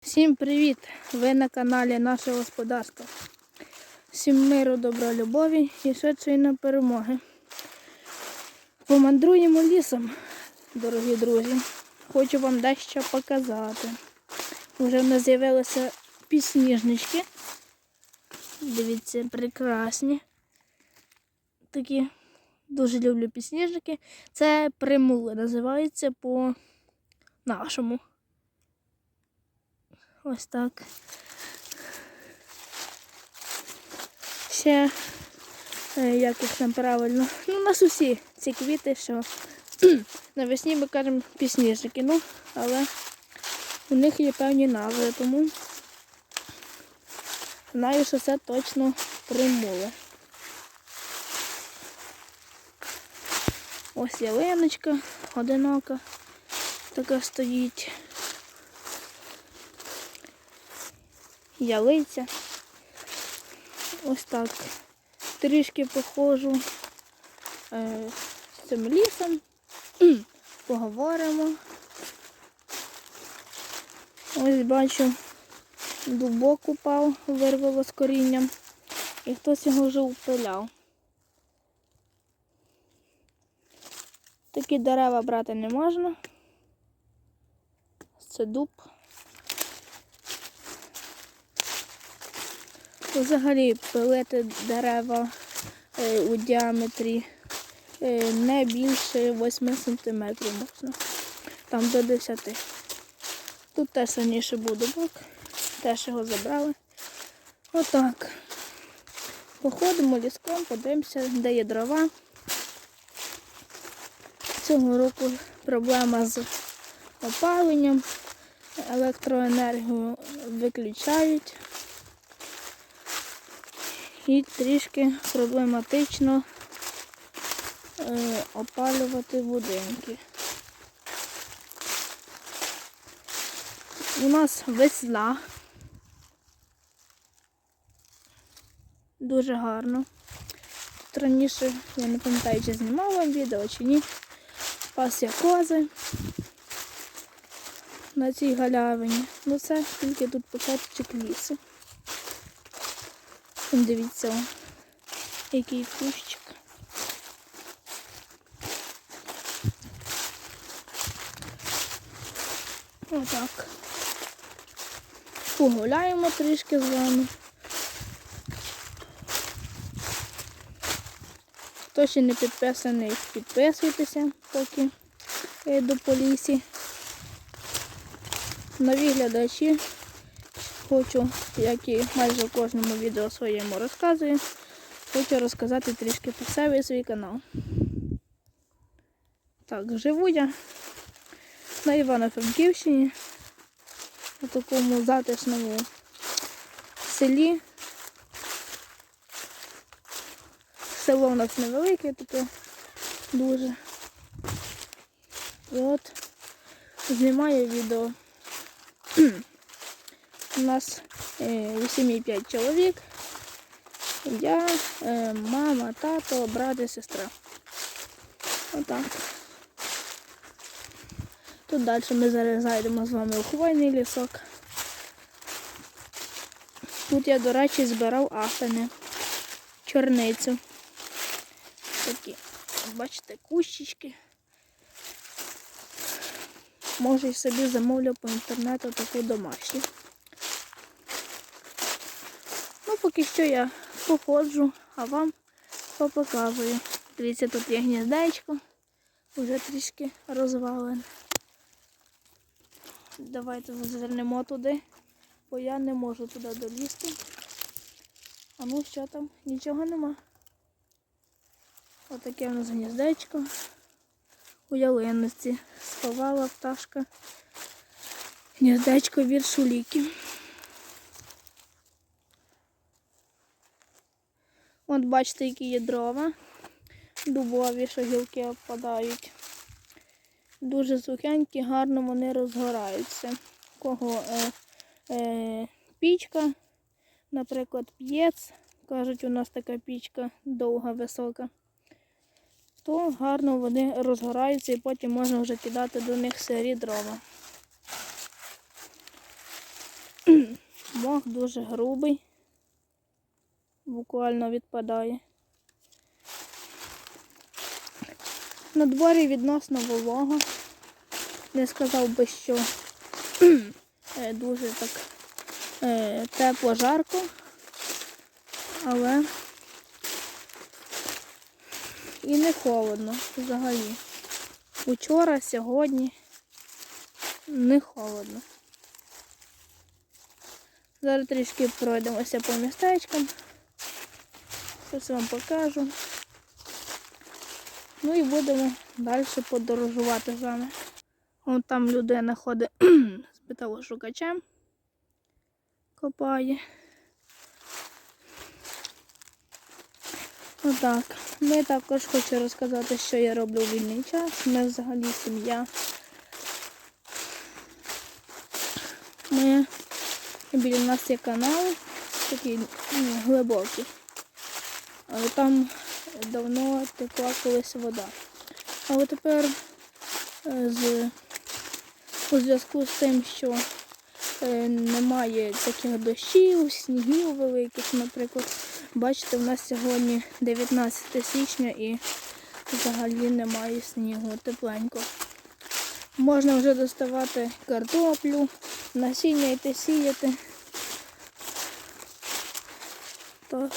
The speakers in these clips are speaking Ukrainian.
Всім привіт! Ви на каналі Наше Господарство. Всім миру, добра, любові і швидшої перемоги. Помандруємо лісом, дорогі друзі. Хочу вам дещо показати. Уже в нас з'явилися пісніжнички. Дивіться, прекрасні. Такі дуже люблю пісніжники. Це примули, називається по нашому. Ось так. Ще, е, як їх там правильно, ну, у нас усі ці квіти, що навесні ми кажемо пісніжники, ну, але у них є певні назви, тому знаю, що це точно примули. Ось ялиночка одинока така стоїть. Ялиця. Ось так. Трішки походжу е, з цим лісом. Поговоримо. Ось бачу, дубок упав, вирвало з корінням. І хтось його вже впиляв. Такі дерева брати не можна. Це дуб. Взагалі пилити дерева е, у діаметрі е, не більше 8 см можна. Там до 10. Тут теж раніше був дубок, теж його забрали. Отак. Походимо ліском, подивимося, де є дрова. Цього року проблема з опаленням, електроенергію виключають і трішки проблематично е, опалювати будинки. У нас весна. Дуже гарно. Тут раніше, я не пам'ятаю, чи знімала відео, чи ні. Пас я кози на цій галявині. Ну це тільки тут початок лісу. Дивіться, он, який кущик. Отак. Погуляємо трішки з вами. Хто ще не підписаний, підписуйтеся, поки я йду по лісі. Нові глядачі хочу, як і майже в кожному відео своєму розказую, хочу розказати трішки про себе і свій канал. Так, живу я на Івано-Франківщині, у такому затишному селі. Село у нас невелике, таке дуже. І от знімаю відео. У нас е, у сім'ї 5 чоловік. Я, е, мама, тато, брат і сестра. Отак. Тут далі ми зараз зайдемо з вами у хвойний лісок. Тут я, до речі, збирав афини, чорницю. Такі, бачите, кущички. Може і собі замовлю по інтернету таку домашню. Ну, поки що я походжу, а вам попоказую. Дивіться, тут є гніздечко, вже трішки розвалене. Давайте зазирнемо туди, бо я не можу туди долізти. А ну що там? Нічого нема. Отаке у нас гніздечко. У ялинниці сховала пташка. Гніздечко від шуліки. От бачите, які є дрова. Дубові, що гілки опадають. Дуже сухенькі, гарно вони розгораються. Кого е, е, пічка, наприклад, п'єц. Кажуть, у нас така пічка довга, висока. То гарно вони розгораються і потім можна вже кидати до них сирі дрова. мох дуже грубий. Буквально відпадає. На дворі відносно волого. Не сказав би, що е, дуже так е, тепло, жарко, але і не холодно взагалі. Учора, сьогодні не холодно. Зараз трішки пройдемося по містечкам. Щось вам покажу. Ну і будемо далі подорожувати з вами. Вон там людина ходить з металошукачем. Копає. Отак. Ми також хочу розказати, що я роблю у вільний час. Ми взагалі сім'я. Ми біля нас є канал, такий ну, глибокий. Але там давно текла колись вода. Але тепер е, з, у зв'язку з тим, що е, немає таких дощів, снігів великих, наприклад. Бачите, у нас сьогодні 19 січня і взагалі немає снігу, тепленько. Можна вже доставати картоплю, насіння йти сіяти. Так.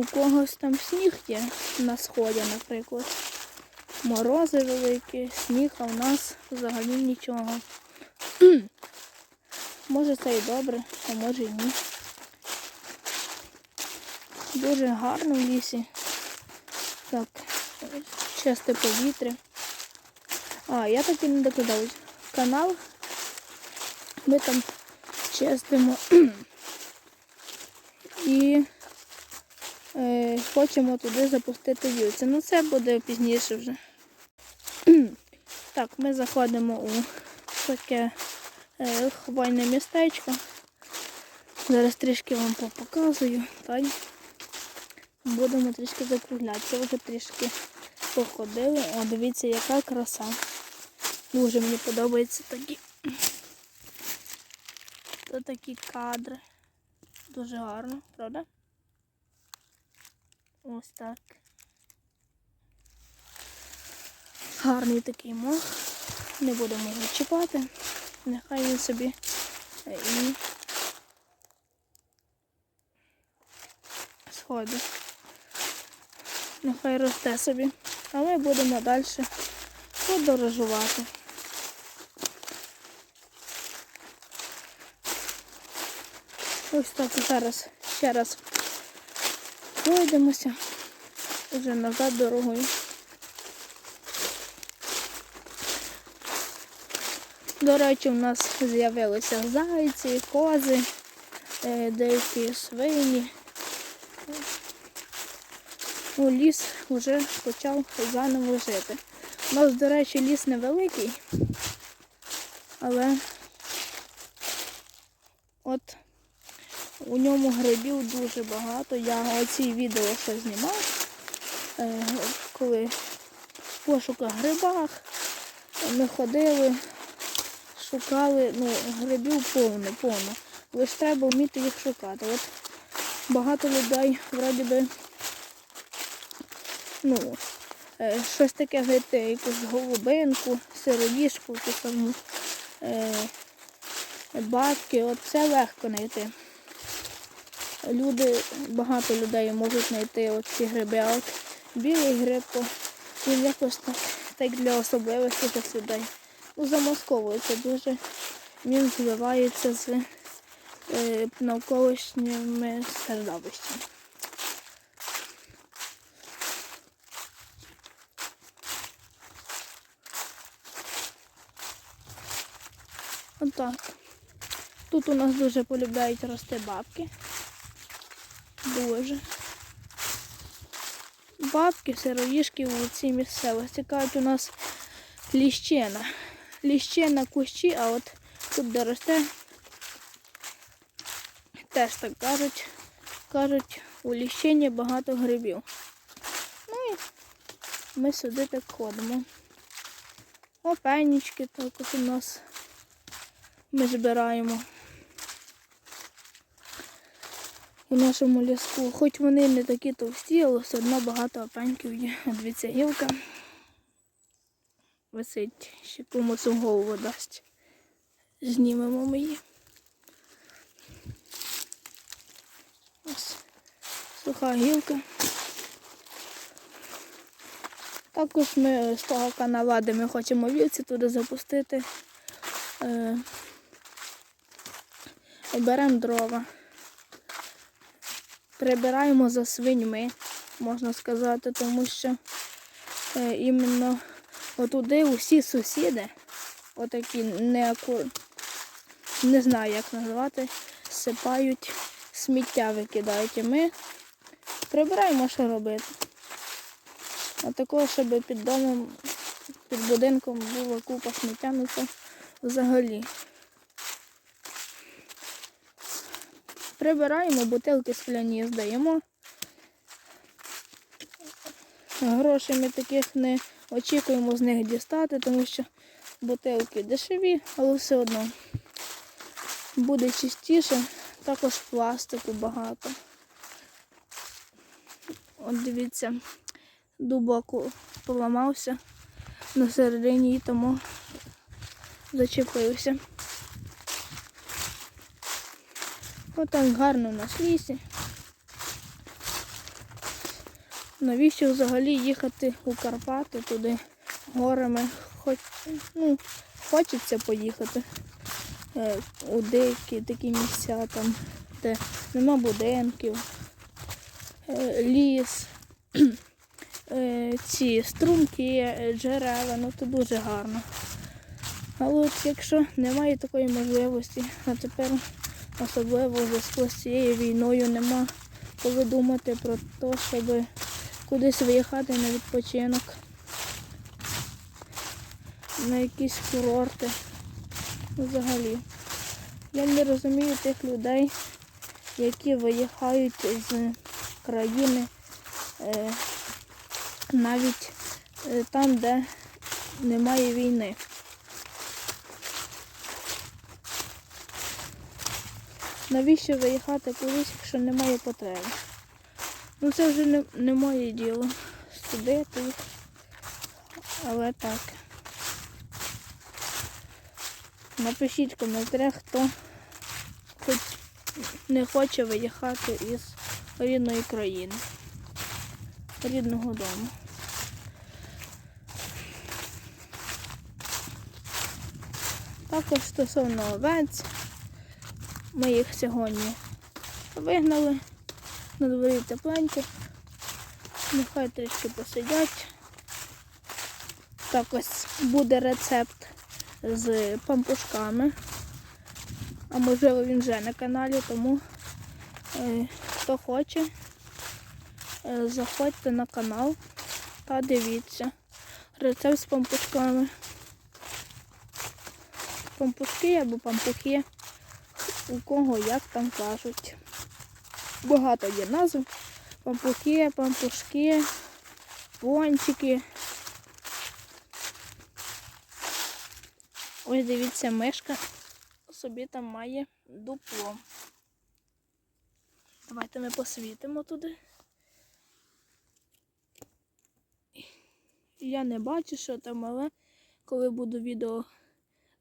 У когось там сніг є на сході, наприклад. Морози великі, сніг, а в нас взагалі нічого. Може це і добре, а може і ні. Дуже гарно в лісі. Так, чисте повітря. А, я так і не докидав. Канал. Ми там чистимо і хочемо туди запустити вілці. Ну це буде пізніше вже. так, ми заходимо у таке е, хвойне містечко. Зараз трішки вам показую. Так. Будемо трішки закруглятися. Вже трішки походили. О, дивіться, яка краса. Дуже мені подобаються такі. Це такі кадри. Дуже гарно, правда? Ось так. Гарний такий мох. Не будемо його чіпати. Нехай він собі е, і сходить. Нехай росте собі. А ми будемо далі подорожувати. Ось так зараз ще раз пройдемося вже назад дорогою. До речі, у нас з'явилися зайці, кози, е, деякі свині. Ну, ліс вже почав заново жити. У нас, до речі, ліс невеликий, але от у ньому грибів дуже багато. Я оці відео ще знімав, е, коли в пошуках грибах ми ходили, шукали, ну, грибів повно, повно. Лише треба вміти їх шукати. От багато людей вроді би ну, е, щось таке знайти, якусь голубинку, сироїшку, ту саму е, бабки, от це легко знайти. Люди, багато людей можуть знайти оці гриби, а от білий гриб, він якось так, так для особливих якихось людей. Ну, замасковується дуже, він зливається з е, навколишніми середовищами. Отак. Тут у нас дуже полюбляють рости бабки. Дуже. Бабки, сироїшки у цій місцевості. Кажуть, у нас ліщина. Ліщина кущі, а от тут де росте, теж так кажуть. Кажуть, у ліщині багато грибів. Ну і ми сюди так ходимо. Опенічки також у нас ми збираємо у нашому ліску. Хоч вони не такі товсті, але все одно багато опеньків є. Дивіться, гілка висить, ще комусь у голову дасть. Знімемо ми її. Ось суха гілка. Також ми з того канала, де ми хочемо вівці туди запустити. Е, беремо дрова. Прибираємо за свиньми, можна сказати, тому що е, іменно отуди усі сусіди, отакі неакур... не знаю як назвати, сипають сміття викидають. І ми прибираємо, що робити. А такого, щоб під домом, під будинком була купа сміття, ну це взагалі. Прибираємо, бутилки скляні здаємо. Грошей ми таких не очікуємо з них дістати, тому що бутилки дешеві, але все одно буде чистіше, також пластику багато. От дивіться, дубок поламався на середині і тому зачепився. Отак гарно у нас лісі. Навіщо взагалі їхати у Карпати туди горами? Хоч, ну, хочеться поїхати е, у деякі такі місця, там, де нема будинків, е, ліс, е, ці струмки, е, джерела, ну це дуже гарно. Але от якщо немає такої можливості, а тепер особливо у зв'язку з цією війною нема коли думати про те, щоб кудись виїхати на відпочинок, на якісь курорти. Взагалі. Я не розумію тих людей, які виїхають з країни е, навіть е, там, де немає війни. Навіщо виїхати кудись, якщо немає потреби? Ну це вже не, не моє діло судити їх. Але так. Напишіть в хто хоч не хоче виїхати із рідної країни, рідного дому. Також стосовно овець, ми їх сьогодні вигнали. На дворі тепленько. Нехай трішки посидять. Так ось буде рецепт з пампушками. А можливо він вже на каналі, тому е, хто хоче, е, заходьте на канал та дивіться. Рецепт з пампушками. Пампушки або пампухи, у кого як там кажуть. Багато є назв. Пампухи, пампушки, пончики. Ось дивіться, мишка собі там має дупло. Давайте ми посвітимо туди. Я не бачу, що там, але коли буду відео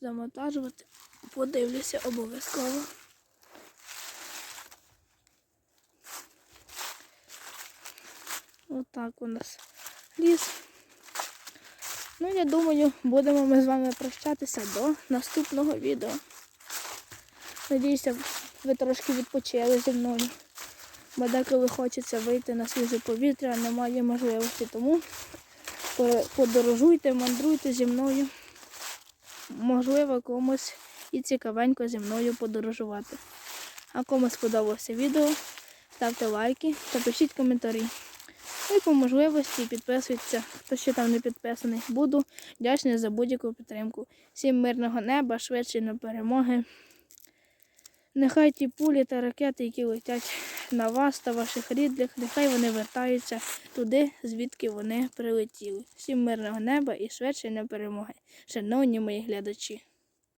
замонтажувати, подивлюся обов'язково. Отак у нас ліс. Ну, я думаю, будемо ми з вами прощатися до наступного відео. Надіюся, ви трошки відпочили зі мною. Бо деколи хочеться вийти на свіже повітря, немає можливості. Тому подорожуйте, мандруйте зі мною. Можливо, комусь і цікавенько зі мною подорожувати. А кому сподобалося відео, ставте лайки та пишіть коментарі. Ну і по можливості підписуйтеся, хто ще там не підписаний. Буду вдячний за будь-яку підтримку. Всім мирного неба, швидше на перемоги. Нехай ті пулі та ракети, які летять на вас та ваших рідних, нехай вони вертаються туди, звідки вони прилетіли. Всім мирного неба і швидше на перемоги. Шановні мої глядачі.